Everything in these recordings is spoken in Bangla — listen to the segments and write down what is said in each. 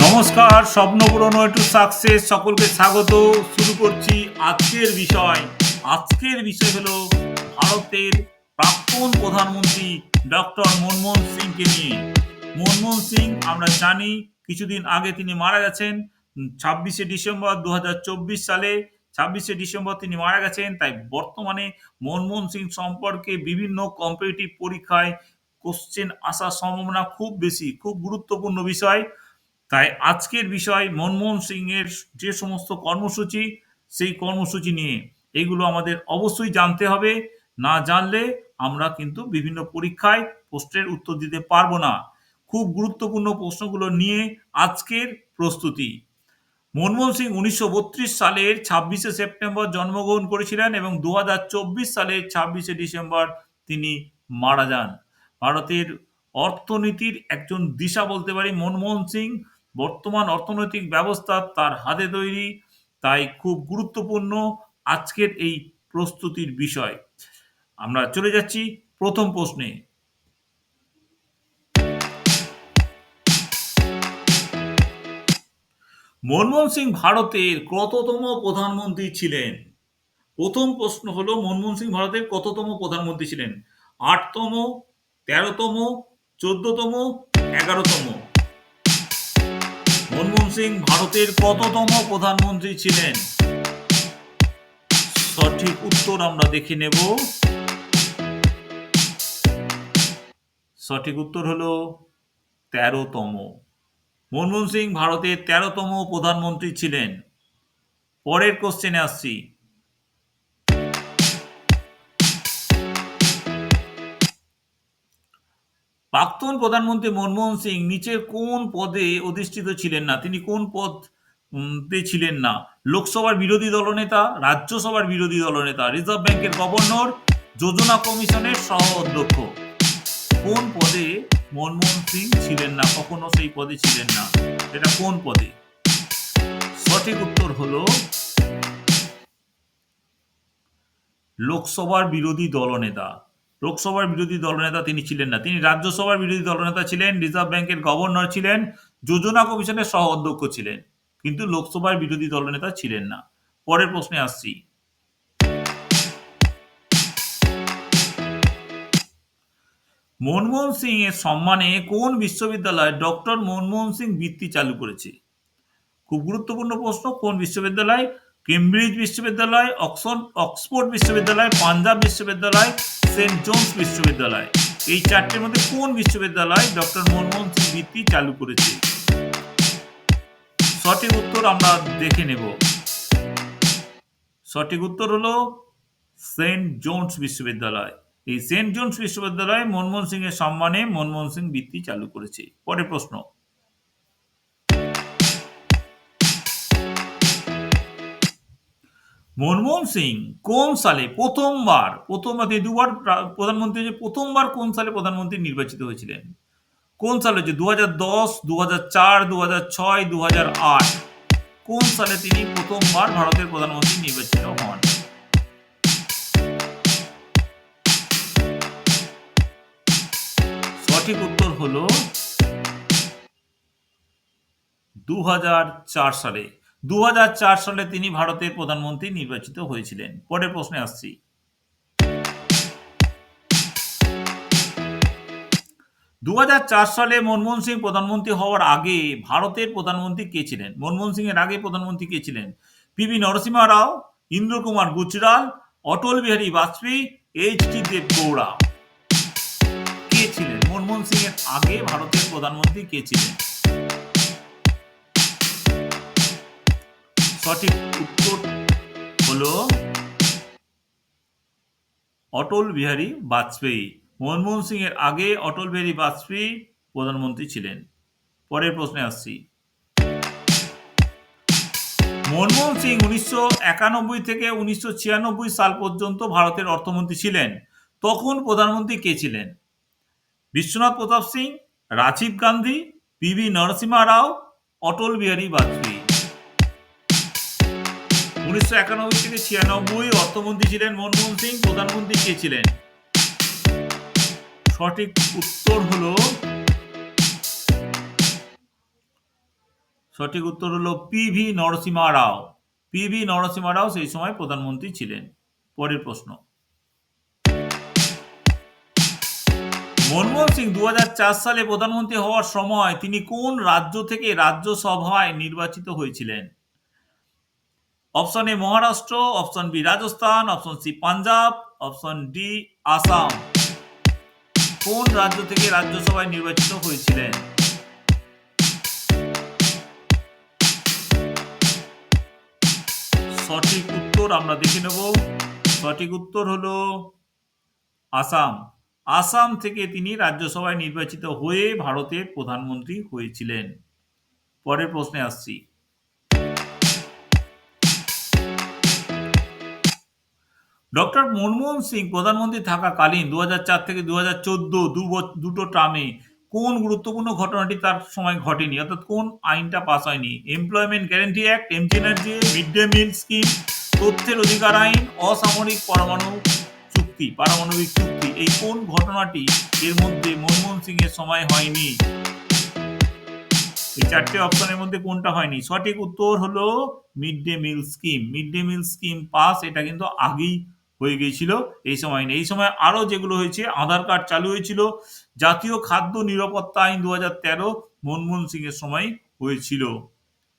নমস্কার, স্বপ্নপূরণ টু সাকসেস সকলকে স্বাগত। শুরু করছি আজকের বিষয়। আজকের বিষয় হলো ভারতের প্রাক্তন প্রধানমন্ত্রী ডক্টর মনমোহন সিংকে নিয়ে। মনমোহন সিং, আমরা জানি, কিছুদিন আগে তিনি মারা গেছেন, ছাব্বিশে ডিসেম্বর দু হাজার চব্বিশ সালে। ছাব্বিশে ডিসেম্বর তিনি মারা গেছেন, তাই বর্তমানে মনমোহন সিং সম্পর্কে বিভিন্ন কম্পিটিটিভ পরীক্ষায় কোশ্চেন আসার সম্ভাবনা খুব বেশি, খুব গুরুত্বপূর্ণ বিষয়। তাই আজকের বিষয় মনমোহন সিং এর যে সমস্ত কর্মসূচি, সেই কর্মসূচি নিয়ে এগুলো আমাদের অবশ্যই জানতে হবে। না জানলে আমরা কিন্তু বিভিন্ন পরীক্ষায় প্রশ্নের উত্তর দিতে পারব না। খুব গুরুত্বপূর্ণ প্রশ্নগুলো নিয়ে আজকের প্রস্তুতি। মনমোহন সিং উনিশশো বত্রিশ সালের ছাব্বিশে সেপ্টেম্বর জন্মগ্রহণ করেছিলেন এবং দু হাজার চব্বিশ সালের ছাব্বিশে ডিসেম্বর তিনি মারা যান। ভারতের অর্থনীতির একজন দিশা বলতে পারি মনমোহন সিং বর্তমান অর্থনৈতিক ব্যবস্থা তার হাতে তৈরি, তাই খুব গুরুত্বপূর্ণ আজকের এই প্রস্তুতির বিষয়। আমরা চলে যাচ্ছি প্রথম প্রশ্নে। মনমোহন সিং ভারতের কততম প্রধানমন্ত্রী ছিলেন? প্রথম প্রশ্ন হলো, মনমোহন সিং ভারতের কততম প্রধানমন্ত্রী ছিলেন? আটতম, তেরোতম, চোদ্দতম, এগারোতম। মনমোহন সিং ভারতের কততম প্রধানমন্ত্রী ছিলেন? সঠিক উত্তর আমরা দেখে নেব। সঠিক উত্তর হলো তেরোতম। মনমোহন সিং ভারতের তেরোতম প্রধানমন্ত্রী ছিলেন। পরের কোশ্চেনে আসছি। প্রাক্তন প্রধানমন্ত্রী মনমোহন সিং নিচের কোন পদে অধিষ্ঠিত ছিলেন না? তিনি কোন পদ তে ছিলেন না? লোকসভার বিরোধী দলনেতা রাজ্যসভার বিরোধী দলনেতা রিজার্ভ ব্যাংকের গভর্নর, যোজনা কমিশনের সহ অধ্যক্ষ। কোন পদে মনমোহন সিং ছিলেন না? কখনো সেই পদে ছিলেন না। এটা কোন পদে? সঠিক উত্তর হলো লোকসভার বিরোধী দলনেতা লোকসভার বিরোধী দলনেতা তিনি ছিলেন না। তিনি রাজ্যসভার বিরোধী দলনেতা ছিলেন, রিজার্ভ ব্যাংকের গভর্নর ছিলেন, যোজনা কমিশনের সহ অধ্যক্ষ ছিলেন, কিন্তু লোকসভার বিরোধী দলনেতা ছিলেন না। পরের প্রশ্নে আসছি। মনমোহন সিং এর সম্মানে কোন বিশ্ববিদ্যালয় ডক্টর মনমোহন সিং বৃত্তি চালু করেছে? খুব গুরুত্বপূর্ণ প্রশ্ন, কোন বিশ্ববিদ্যালয়? কেমব্রিজ বিশ্ববিদ্যালয়, অক্সফোর্ড অক্সফোর্ড বিশ্ববিদ্যালয়, পাঞ্জাব বিশ্ববিদ্যালয়, সেন্ট জোন্স বিশ্ববিদ্যালয়। এই চারটির মধ্যে কোন বিশ্ববিদ্যালয় ডক্টর মনমোহন সিং বৃত্তি চালু করেছে? সঠিক উত্তর আমরা দেখে নেব। সঠিক উত্তর হলো সেন্ট জোন্স বিশ্ববিদ্যালয়। এই সেন্ট জোন্স বিশ্ববিদ্যালয় মনমোহন সিং এর সম্মানে মনমোহন সিং বৃত্তি চালু করেছে। পরের প্রশ্ন। মনমোহন সিং কোন সালে প্রথমবার প্রথমবার তিনি দুবার প্রধানমন্ত্রী হয়েছে প্রথমবার কোন সালে প্রধানমন্ত্রী নির্বাচিত হয়েছিলেন? কোন সালে হয়েছে? দু হাজার দশ দু হাজার চার দু হাজার ছয় দু হাজার আট। কোন সালে তিনি প্রথমবার ভারতের প্রধানমন্ত্রী নির্বাচিত হন? সঠিক উত্তর হল দু হাজার চার সালে। দু সালে তিনি ভারতের প্রধানমন্ত্রী নির্বাচিত হয়েছিলেন। পরের প্রশ্নে আসছি। দু সালে মনমোহন সিং প্রধানমন্ত্রী হওয়ার আগে ভারতের প্রধানমন্ত্রী কে ছিলেন? মনমোহন সিং এর আগে প্রধানমন্ত্রী কে ছিলেন? PV Narasimha Rao, Inder Kumar Gujral, Atal Bihari Vajpayee H D Deve Gowda. কে ছিলেন? মনমোহন সিং এর আগে ভারতের প্রধানমন্ত্রী কে ছিলেন? সঠিক উত্তর হলো অটল বিহারী বাজপেয়ী। মনমোহন সিং এর আগে অটল বিহারী বাজপেয়ী প্রধানমন্ত্রী ছিলেন। পরের প্রশ্নে আসছি। মনমোহন সিং উনিশশো একানব্বই থেকে উনিশশো ছিয়ানব্বই সাল পর্যন্ত ভারতের অর্থমন্ত্রী ছিলেন। তখন প্রধানমন্ত্রী কে ছিলেন? বিশ্বনাথ প্রতাপ সিং, রাজীব গান্ধী পিভি নরসিমহা রাও, অটল বিহারী বাজপেয়ী। উনিশশো একানব্বই থেকে ছিয়ানব্বই অর্থমন্ত্রী ছিলেন মনমোহন সিং, প্রধানমন্ত্রী কে ছিলেন? সঠিক উত্তর হলো, সঠিক উত্তর হলো পিভি নরসিমা রাও পিভি নরসিমা রাও সেই সময় প্রধানমন্ত্রী ছিলেন। পরের প্রশ্ন। মনমোহন সিং দু হাজার চার সালে প্রধানমন্ত্রী হওয়ার সময় তিনি কোন রাজ্য থেকে রাজ্যসভায় নির্বাচিত হয়েছিলেন? Option A Maharashtra option B Rajasthan option C Punjab option D Assam কোন রাজ্য থেকে রাজ্যসভায় নির্বাচিত হয়েছিলেন? সঠিক উত্তর আমরা দেখে নেব। সঠিক উত্তর হলো আসাম। আসাম থেকে তিনি রাজ্যসভায় নির্বাচিত হয়ে ভারতের প্রধানমন্ত্রী হয়েছিলেন। পরের প্রশ্নে আসছি। ডক্টর মনমোহন সিং প্রধানমন্ত্রী থাকাকালীন দু হাজার চার থেকে দু হাজার দুটো ট্রামে কোন গুরুত্বপূর্ণ ঘটনাটি তার সময় ঘটেনি? অর্থাৎ কোন আইনটা পাস হয়নি? Employment guarantee act MG NREGA mid day meal scheme তথ্যের অধিকার আইন, অসামরিক পরমাণু চুক্তি, পারমাণবিক চুক্তি, এই কোন ঘটনাটি এর মধ্যে মনমোহন সিং এর সময় হয়নি? এই চারটে অপশনের মধ্যে কোনটা হয়নি? সঠিক উত্তর হলো mid day meal scheme mid day meal scheme pass, এটা কিন্তু আগেই হয়ে গিয়েছিল। এই সময় নেই। এই সময় আরও যেগুলো হয়েছে, আধার কার্ড চালু হয়েছিল। জাতীয় খাদ্য নিরাপত্তা আইন দু হাজার তেরো মনমোহন সিং এর সময় হয়েছিল।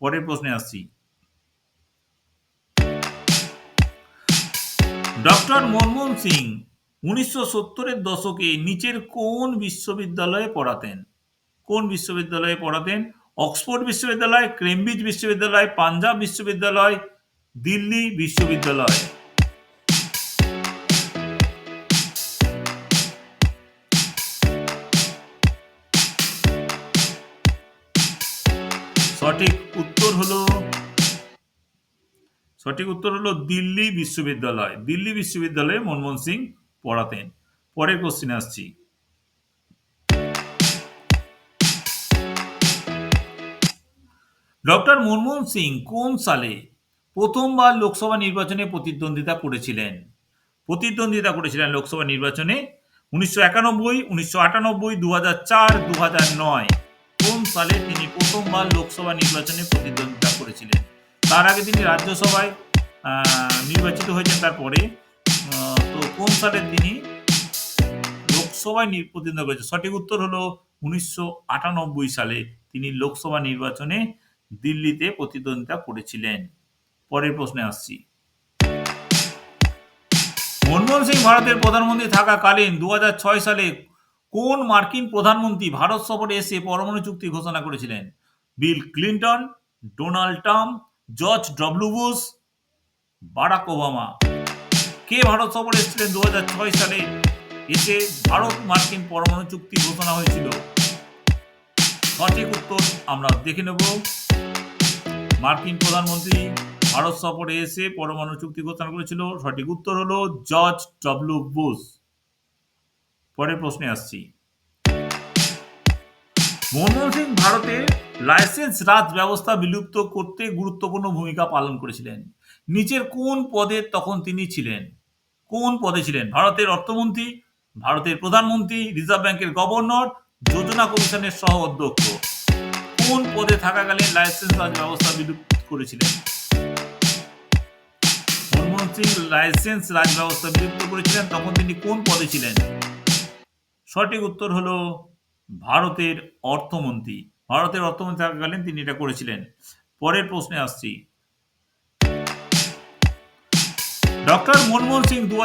পরের প্রশ্নে আসছি। ডক্টর মনমোহন সিং উনিশশো সত্তরের দশকে নিচের কোন বিশ্ববিদ্যালয়ে পড়াতেন? কোন বিশ্ববিদ্যালয়ে পড়াতেন? অক্সফোর্ড বিশ্ববিদ্যালয় ক্রেমব্রিজ বিশ্ববিদ্যালয়, পাঞ্জাব বিশ্ববিদ্যালয়, দিল্লি বিশ্ববিদ্যালয়। সঠিক উত্তর হলো দিল্লি বিশ্ববিদ্যালয়। দিল্লি বিশ্ববিদ্যালয়ে মনমোহন সিং পড়াতেন। পরের কোশ্চিনে আসছি। ডক্টর মনমোহন সিং কোন সালে প্রথমবার লোকসভা নির্বাচনে প্রতিদ্বন্দ্বিতা করেছিলেন? প্রতিদ্বন্দ্বিতা করেছিলেন লোকসভা নির্বাচনে উনিশশো একানব্বই, উনিশশো আটানব্বই দু হাজার চার দু হাজার নয়। কোন সালে তিনি প্রথমবার লোকসভা নির্বাচনে প্রতিদ্বন্দ্বিতা করেছিলেন? তার আগে তিনি রাজ্যসভায় নির্বাচিত হয়েছেন তারপরে তো কোন সালে তিনি লোকসভায় প্রতিদ্বন্দ্বিতা করেছেন? সঠিক উত্তর হলো উনিশশো আটানব্বই সালে তিনি লোকসভা নির্বাচনে দিল্লিতে প্রতিদ্বন্দ্বিতা করেছিলেন। পরের প্রশ্নে আসছি। মনমোহন সিং ভারতের প্রধানমন্ত্রী থাকাকালীন দু হাজার ছয় সালে কোন মার্কিন প্রধানমন্ত্রী ভারত সফরে এসে পরমাণু চুক্তি ঘোষণা করেছিলেন? Bill Clinton, Donald Trump George W Bush, Barack Obama. কে ভারত সফরে এসেছিলেন দু সালে? এসে ভারত মার্কিন পরমাণু চুক্তি ঘোষণা হয়েছিল। সঠিক উত্তর আমরা দেখে নেব। মার্কিন প্রধানমন্ত্রী ভারত সফরে এসে পরমাণু চুক্তি ঘোষণা করেছিল। সঠিক উত্তর হলো জর্জ ডব্লিউ বুশ। পরের প্রশ্নে আসছি। মনমোহন সিং ভারতের লাইসেন্স রাজ ব্যবস্থা বিলুপ্ত করতে গুরুত্বপূর্ণ ভূমিকা পালন করেছিলেন। নিচের কোন পদে তখন তিনি ছিলেন? কোন পদে ছিলেন? ভারতের অর্থমন্ত্রী, ভারতের প্রধানমন্ত্রী, রিজার্ভ ব্যাংকের গভর্নর, যোজনা কমিশনের সহ অধ্যক্ষ। কোন পদে থাকাকালীন লাইসেন্স রাজ ব্যবস্থা বিলুপ্ত করেছিলেন? লাইসেন্স রাজ ব্যবস্থা বিলুপ্ত করেছিলেন, তখন তিনি কোন পদে ছিলেন? সঠিক উত্তর হলো ভারতের অর্থমন্ত্রী। ভারতের অর্থমন্ত্রী থাকাকালীন তিনি এটা করেছিলেন। পরের প্রশ্নে আসছি। ডক্টর মনমোহন সিং দু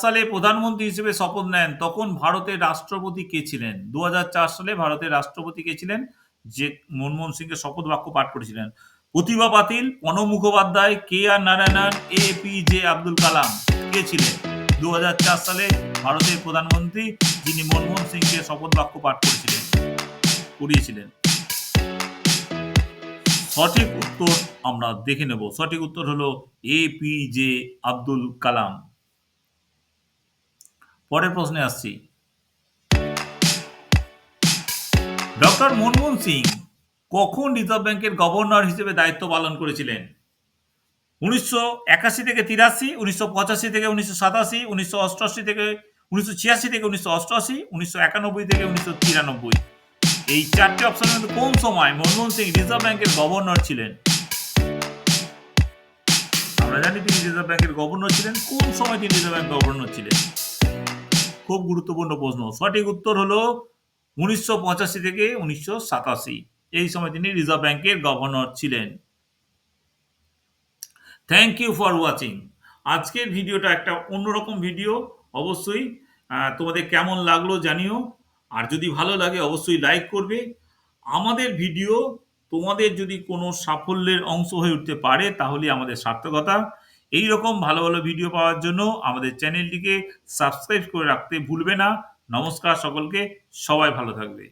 সালে প্রধানমন্ত্রী হিসেবে শপথ নেন, তখন ভারতের রাষ্ট্রপতি কে ছিলেন? দু হাজার চার সালে ভারতের রাষ্ট্রপতি কে ছিলেন? যে মনমোহন সিংকে শপথ বাক্য পাঠ করেছিলেন। Pratibha Patil, Pranab Mukhopadhyay, K R Narayanan, A P J Abdul Kalam কে ছিলেন? দু হাজার চার সালে ভারতের প্রধানমন্ত্রী যিনি মনমোহন সিংকে শপথ বাক্য পাঠ করেছিলেন, করিয়েছিলেন। সঠিক উত্তর আমরা দেখে নেব। সঠিক উত্তর হলো A P J Abdul Kalam. পরের প্রশ্নে আসছি। ডক্টর মনমোহন সিং কখন রিজার্ভ ব্যাংকের গভর্নর হিসেবে দায়িত্ব পালন করেছিলেন? উনিশশো একাশি থেকে তিরাশি, উনিশশো পঁচাশি থেকে উনিশশো সাতাশি, উনিশশো অষ্টআশি থেকে উনিশশো ছিয়াশি থেকে উনিশশো অষ্টআশি, উনিশশো একানব্বই থেকে উনিশশো তিরানব্বই। এই চারটে অপশনের মধ্যে কোন সময় মনমোহন সিং রিজার্ভ ব্যাংকের গভর্নর ছিলেন? আমরা জানি তিনি রিজার্ভ ব্যাংকের গভর্নর ছিলেন। কোন সময় তিনি রিজার্ভ ব্যাংক গভর্নর ছিলেন? খুব গুরুত্বপূর্ণ প্রশ্ন। সঠিক উত্তর হলো উনিশশো পঁচাশি থেকে উনিশশো সাতাশি। এই সময় তিনি রিজার্ভ ব্যাংকের গভর্নর ছিলেন। থ্যাংক ইউ ফর ওয়াচিং আজকের ভিডিওটা একটা অন্যরকম ভিডিও। অবশ্যই তোমাদের কেমন লাগল জানিও। আর যদি ভালো লাগে, অবশ্যই লাইক করবে। আমাদের ভিডিও তোমাদের যদি কোনো সাফল্যের অংশ হয়ে উঠতে পারে, তাহলে আমাদের সার্থকতা। এই রকম ভালো ভালো ভিডিও পাওয়ার জন্য আমাদের চ্যানেলটিকে সাবস্ক্রাইব করে রাখতে ভুলবে না। নমস্কার সকলকে, সবাই ভালো থাকবে।